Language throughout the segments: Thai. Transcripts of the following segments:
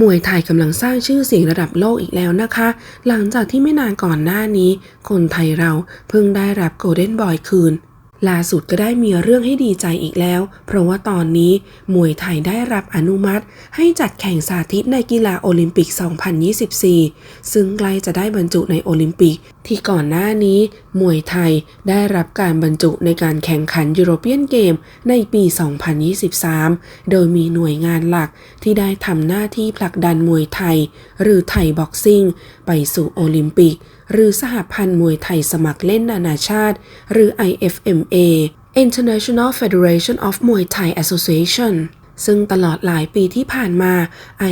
มวยไทยกำลังสร้างชื่อเสียงระดับโลกอีกแล้วนะคะ หลังจากที่ไม่นานก่อนหน้านี้ คนไทยเราเพิ่งได้รับโกลเด้นบอยคืนล่าสุดก็ได้มีเรื่องให้ดีใจอีกแล้ว เพราะว่าตอนนี้มวยไทยได้รับอนุมัติ ให้จัดแข่งสาธิตในกีฬาโอลิมปิก 2024 ซึ่งใกล้จะได้บรรจุในโอลิมปิก ที่ก่อนหน้านี้ มวยไทยได้รับการบรรจุในการแข่งขันยูโรเปียนเกมในปี 2023 โดยมีหน่วยงานหลัก ที่ได้ทำหน้าที่ผลักดันมวยไทย หรือไทยบ็อกซิ่ง ไปสู่โอลิมปิก หรือสหพันธ์มวยไทยสมัครเล่นนานาชาติ หรือ IFMA International Federation of Muay Thai Association ซึ่งตลอดหลายปีที่ผ่านมา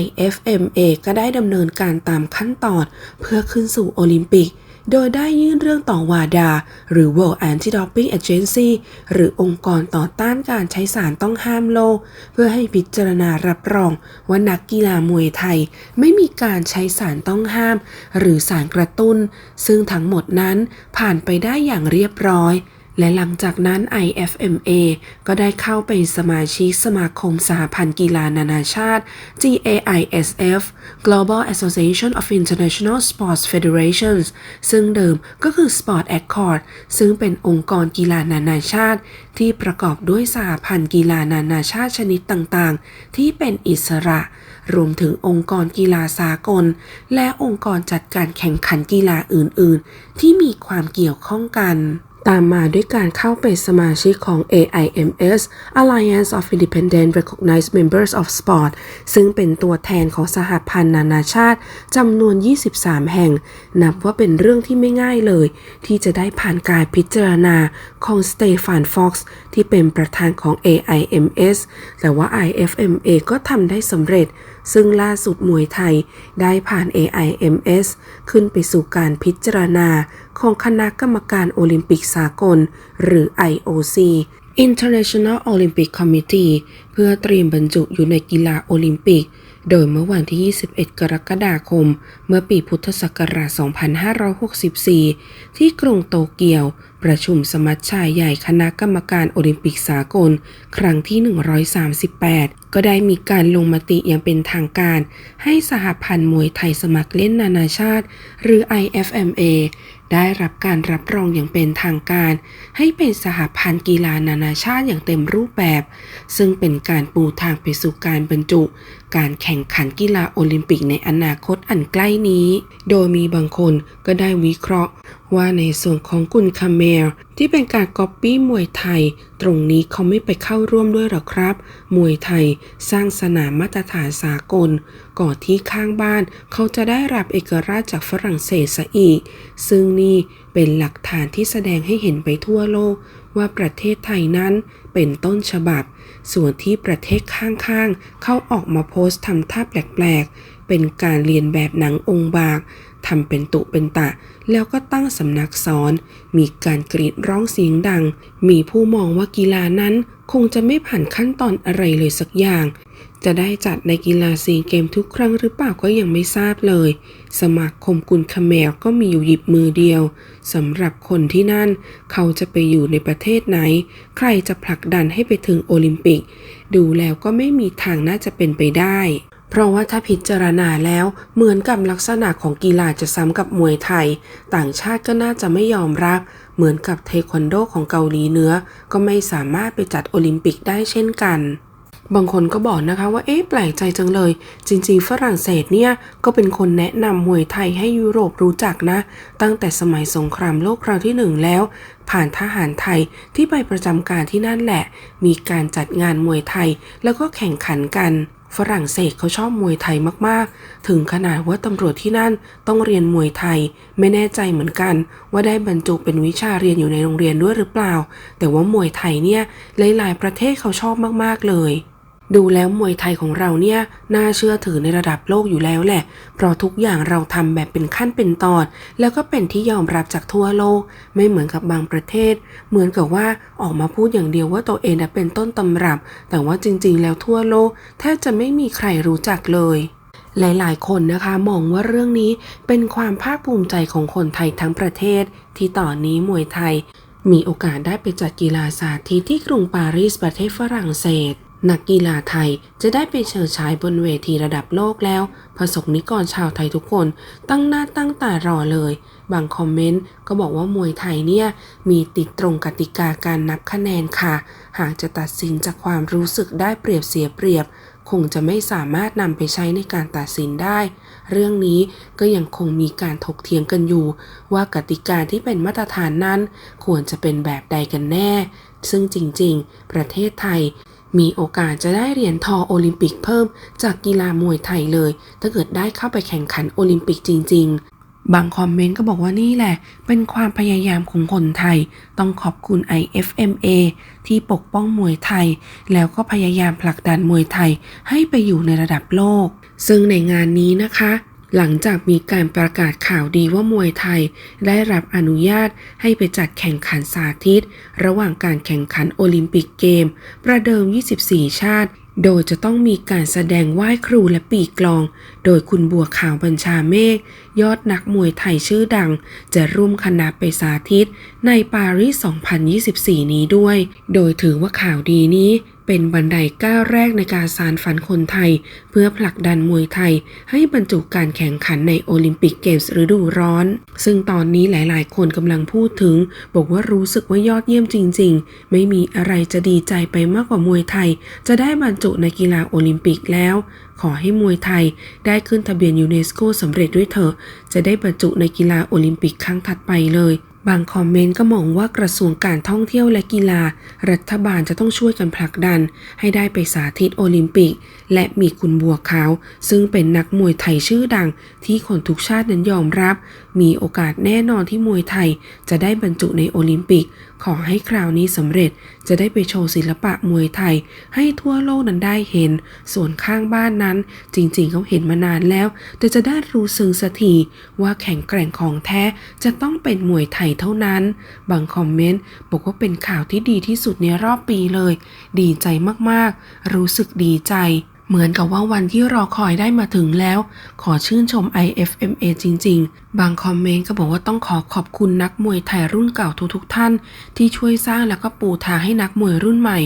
IFMA ก็ได้ดำเนินการตามขั้นตอนเพื่อขึ้นสู่โอลิมปิก โดยได้ยื่นเรื่องต่อวาดา หรือ World Anti-Doping Agency หรือองค์กรต่อต้านการใช้สารต้องห้ามโลก เพื่อให้พิจารณารับรองว่านักกีฬามวยไทย ไม่มีการใช้สารต้องห้าม หรือสารกระตุ้น ซึ่งทั้งหมดนั้นผ่านไปได้อย่างเรียบร้อย และหลังจากนั้น IFMA ก็ได้เข้าเป็นสมาชิกสมาคมสหพันธ์กีฬานานาชาติ GAISF Global Association of International Sports Federations ซึ่งเดิมก็คือ Sport Accord ซึ่งเป็นองค์กรกีฬานานาชาติ ที่ประกอบด้วยสหพันธ์กีฬานานาชาติชนิดต่างๆ ที่เป็นอิสระ รวมถึงองค์กรกีฬาสากล และองค์กรจัดการแข่งขันกีฬาอื่นๆ ที่มีความเกี่ยวข้องกัน ตามมาด้วยการเข้าเป็นสมาชิกของ AIMS Alliance of Independent Recognized Members of Sport ซึ่งเป็นตัวแทนของสหพันธ์นานาชาติจำนวน 23 แห่ง นับว่าเป็นเรื่องที่ไม่ง่ายเลย ที่จะได้ผ่านการพิจารณาของสเตฟานฟ็อกซ์ที่เป็นประธานของ AIMS แต่ว่า IFMA ก็ทำได้สำเร็จ ซึ่งล่าสุดมวยไทยได้ผ่าน AIMS ขึ้นไปสู่การพิจารณาของคณะกรรมการโอลิมปิกสากล หรือ IOC International Olympic Committee เพื่อเตรียมบรรจุอยู่ในกีฬาโอลิมปิก โดยเมื่อวันที่ 21 กรกฎาคม เมื่อปีพุทธศักราช 2564 ที่กรุงโตเกียว ประชุมสมัชชาใหญ่คณะกรรมการโอลิมปิกสากล ครั้งที่ 138 ก็ได้มีการลงมติอย่างเป็นทางการ ให้สหพันธ์มวยไทยสมัครเล่นนานาชาติ หรือ IFMA ได้รับการรับรองอย่างเป็นทางการ ให้เป็นสหพันธ์กีฬานานาชาติอย่างเต็มรูปแบบ ซึ่งเป็นการปูทางไปสู่การบรรจุ การแข่งขันกีฬาโอลิมปิกในอนาคตอันใกล้นี้ โดยมีบางคนก็ได้วิเคราะห์ ว่าในส่วนของกุนคาเมล ที่เป็นการก๊อปปี้มวยไทย ตรงนี้เขาไม่ไปเข้าร่วมด้วยหรอครับ มวยไทยสร้างสนามมาตรฐานสากล ก่อนที่ข้างบ้าน เขาจะได้รับเอกราชจากฝรั่งเศสซะอีก ซึ่งนี่เป็นหลักฐานที่แสดงให้เห็นไปทั่วโลกว่าประเทศไทยนั้นเป็นต้นฉบับ ส่วนที่ประเทศข้างๆ เขาออกมาโพสต์ทำท่าแปลกๆ เป็นการเรียนแบบหนังองค์บากทำเป็นตุเป็นตะ แล้วก็ตั้งสำนักสอน มีการกรีดร้องเสียงดัง มีผู้มองว่ากีฬานั้นคงจะไม่ผ่านขั้นตอนอะไรเลยสักอย่าง จะได้จัดในกีฬาซีเกมทุกครั้งหรือเปล่าก็ยังไม่ทราบเลย สมาคมกุลคาเมลก็มีอยู่หยิบมือเดียวสำหรับคนที่นั่น เขาจะไปอยู่ในประเทศไหน ใครจะผลักดันให้ไปถึงโอลิมปิก ดูแล้วก็ไม่มีทางน่าจะเป็นไปได้ เพราะว่าถ้าพิจารณาแล้วเหมือนกับลักษณะของกีฬาจะซ้ำกับมวยไทย ต่างชาติก็น่าจะไม่ยอมรับ เหมือนกับเทควันโดของเกาหลีเหนือก็ไม่สามารถไปจัดโอลิมปิกได้เช่นกันบางคนก็บอกนะคะว่าเอ๊ะแปลกใจจังเลย จริง ๆ ฝรั่งเศสเนี่ย ก็เป็นคนแนะนำมวยไทยให้ยุโรปรู้จักนะ ตั้งแต่สมัยสงครามโลกครั้งที่หนึ่งแล้ว ผ่านทหารไทยที่ไปประจำการที่นั่นแหละ มีการจัดงานมวยไทยแล้วก็แข่งขันกัน ฝรั่งเศสเขาชอบมวยไทยมากๆ ถึงขนาดว่าตำรวจที่นั่นต้องเรียนมวยไทย ไม่แน่ใจเหมือนกัน ว่าได้บรรจุเป็นวิชาเรียนอยู่ในโรงเรียนด้วยหรือเปล่า แต่ว่ามวยไทยเนี่ยหลายๆประเทศเขาชอบมากๆเลย ดูแล้วมวยไทยของเราเนี่ยน่าเชื่อถือในระดับโลกอยู่แล้วแหละ เพราะทุกอย่างเราทำแบบเป็นขั้นเป็นตอน แล้วก็เป็นที่ยอมรับจากทั่วโลก ไม่เหมือนกับบางประเทศ เหมือนกับว่าออกมาพูดอย่างเดียวว่าตัวเองเป็นต้นตำรับ แต่ว่าจริงๆ แล้วทั่วโลกแทบจะไม่มีใครรู้จักเลยหลาย ๆ คนนะคะมองว่าเรื่องนี้เป็นความภาคภูมิใจของคนไทยทั้งประเทศ ที่ตอนนี้มวยไทย มีโอกาสได้ไปจัดกีฬาสาธิตที่กรุงปารีสประเทศฝรั่งเศส นักกีฬาไทยจะได้ไปเฉิดฉายบนเวทีระดับโลกแล้วประสบนิกรชาวไทยทุกคน ตั้งหน้าตั้งตารอเลย บางคอมเมนต์ก็บอกว่ามวยไทยเนี่ย มีติดตรงกติกาการนับคะแนนค่ะ หากจะตัดสินจากความรู้สึกได้เปรียบเสียเปรียบ คงจะไม่สามารถนำไปใช้ในการตัดสินได้ เรื่องนี้ก็ยังคงมีการถกเถียงกันอยู่ ว่ากติกาที่เป็นมาตรฐานนั้น ควรจะเป็นแบบใดกันแน่ ซึ่งจริง ๆ ประเทศไทย มีโอกาสจะได้เหรียญทองโอลิมปิกเพิ่มจากกีฬามวยไทยเลย ถ้าเกิดได้เข้าไปแข่งขันโอลิมปิกจริง ๆบางคอมเมนต์ก็บอกว่านี่แหละ เป็นความพยายามของคนไทย ต้องขอบคุณ IFMA ที่ปกป้องมวยไทย แล้วก็พยายามผลักดันมวยไทยให้ไปอยู่ในระดับโลก ซึ่งในงานนี้นะคะ หลังจากมีการประกาศข่าวดีว่ามวยไทย ได้รับอนุญาตให้ไปจัดแข่งขันสาธิต ระหว่างการแข่งขันโอลิมปิกเกม ประเดิม 24 ชาติ โดยจะต้องมีการแสดงไหว้ครูและปีกลอง โดยคุณบัวขาวบัญชาเมฆยอดนักมวยไทยชื่อดัง จะร่วมคณะไปสาธิต ในปารีส 2024 นี้ด้วย โดยถือว่าข่าวดีนี้ เป็นบันไดก้าวแรกในการสารฝันคนไทย เพื่อผลักดันมวยไทย ให้บรรจุการแข่งขันในโอลิมปิกเกมส์ฤดูร้อน ซึ่งตอนนี้หลายๆ คนกำลังพูดถึง บอกว่ารู้สึกว่ายอดเยี่ยมจริง ๆ ไม่มีอะไรจะดีใจไปมากกว่ามวยไทย จะได้บรรจุในกีฬาโอลิมปิกแล้ว ขอให้มวยไทยได้ขึ้นทะเบียนยูเนสโกสำเร็จด้วยเถอะจะได้บรรจุในกีฬาโอลิมปิกครั้งถัดไปเลย บางคอมเมนต์ก็มองว่ากระทรวงการท่องเที่ยวและกีฬา รัฐบาลจะต้องช่วยกันผลักดัน ให้ได้ไปสาธิตโอลิมปิก และมีคุณบัวขาว ซึ่งเป็นนักมวยไทยชื่อดัง ที่คนทุกชาตินั้นยอมรับ มีโอกาสแน่นอนที่มวยไทย จะได้บรรจุในโอลิมปิก ขอให้คราวนี้สำเร็จจะได้ไปโชว์ศิลปะมวยไทย ให้ทั่วโลกนั้นได้เห็น ส่วนข้างบ้านนั้น จริงๆเขาเห็นมานานแล้ว แต่จะได้รู้ซึ้งสักทีว่าแข็งแกร่งของแท้จะต้องเป็นมวยไทยเท่านั้น บางคอมเมนต์บอกว่าเป็นข่าวที่ดีที่สุดในรอบปีเลย ดีใจมากๆ รู้สึกดีใจ เหมือนกับว่าวันที่รอคอยได้มาถึงแล้ว ขอชื่นชม IFMA จริง ๆ บางคอมเมนต์ก็บอกว่าต้องขอขอบคุณนักมวยไทยรุ่นเก่าทุกๆท่าน ที่ช่วยสร้างแล้วก็ปูทางให้นักมวยรุ่นใหม่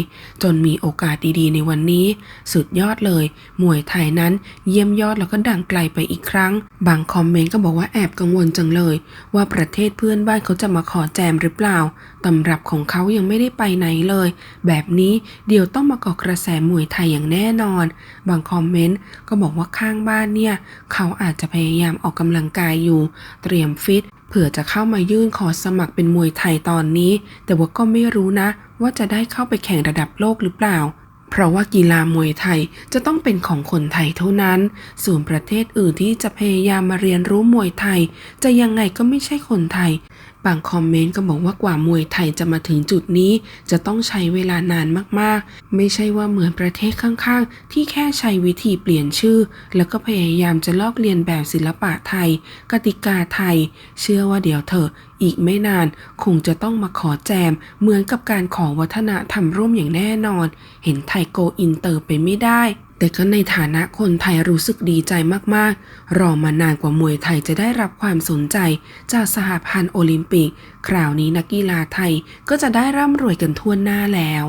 จนมีโอกาสดีๆ ในวันนี้ สุดยอดเลย มวยไทยนั้นเยี่ยมยอดแล้วก็ดังไกลไปอีกครั้ง บางคอมเมนต์ก็บอกว่าแอบกังวลจังเลย ว่าประเทศเพื่อนบ้านเขาจะมาขอแจมหรือเปล่าตำรับของเขายังไม่ได้ไปไหนเลย แบบนี้เดี๋ยวต้องมาเกาะกระแสมวยไทยอย่างแน่นอนบางคอมเมนต์ก็บอกว่าข้างบ้านเนี่ย เขาอาจจะพยายามออกกำลังกายอยู่ เตรียมฟิตเผื่อจะเข้ามายื่นขอสมัครเป็นมวยไทยตอนนี้ แต่ว่าก็ไม่รู้นะ ว่าจะได้เข้าไปแข่งระดับโลกหรือเปล่าเพราะว่ากีฬามวยไทยจะต้องเป็นของคนไทยเท่านั้น ส่วนประเทศอื่นที่จะพยายามมาเรียนรู้มวยไทย จะยังไงก็ไม่ใช่คนไทย บางคอมเมนต์ก็บอกว่ากว่ามวยไทยจะมาถึงจุดนี้ จะต้องใช้เวลานานมากๆ ไม่ใช่ว่าเหมือนประเทศข้างๆ ที่แค่ใช้วิธีเปลี่ยนชื่อ แล้วก็พยายามจะลอกเลียนแบบศิลปะไทย กติกาไทย เชื่อว่าเดี๋ยวเถอะอีกไม่นานคงจะต้องมาขอแจม เหมือนกับการขอวัฒนธรรมร่วมอย่างแน่นอน เห็นไทยโกอินเตอร์ไปไม่ได้แต่ก็ในฐานะคนไทยรู้สึกดีใจมากๆ รอมานานกว่ามวยไทยจะได้รับความสนใจ จากสหพันธ์โอลิมปิก คราวนี้นักกีฬาไทยก็จะได้ร่ำรวยกันทั่วหน้าแล้ว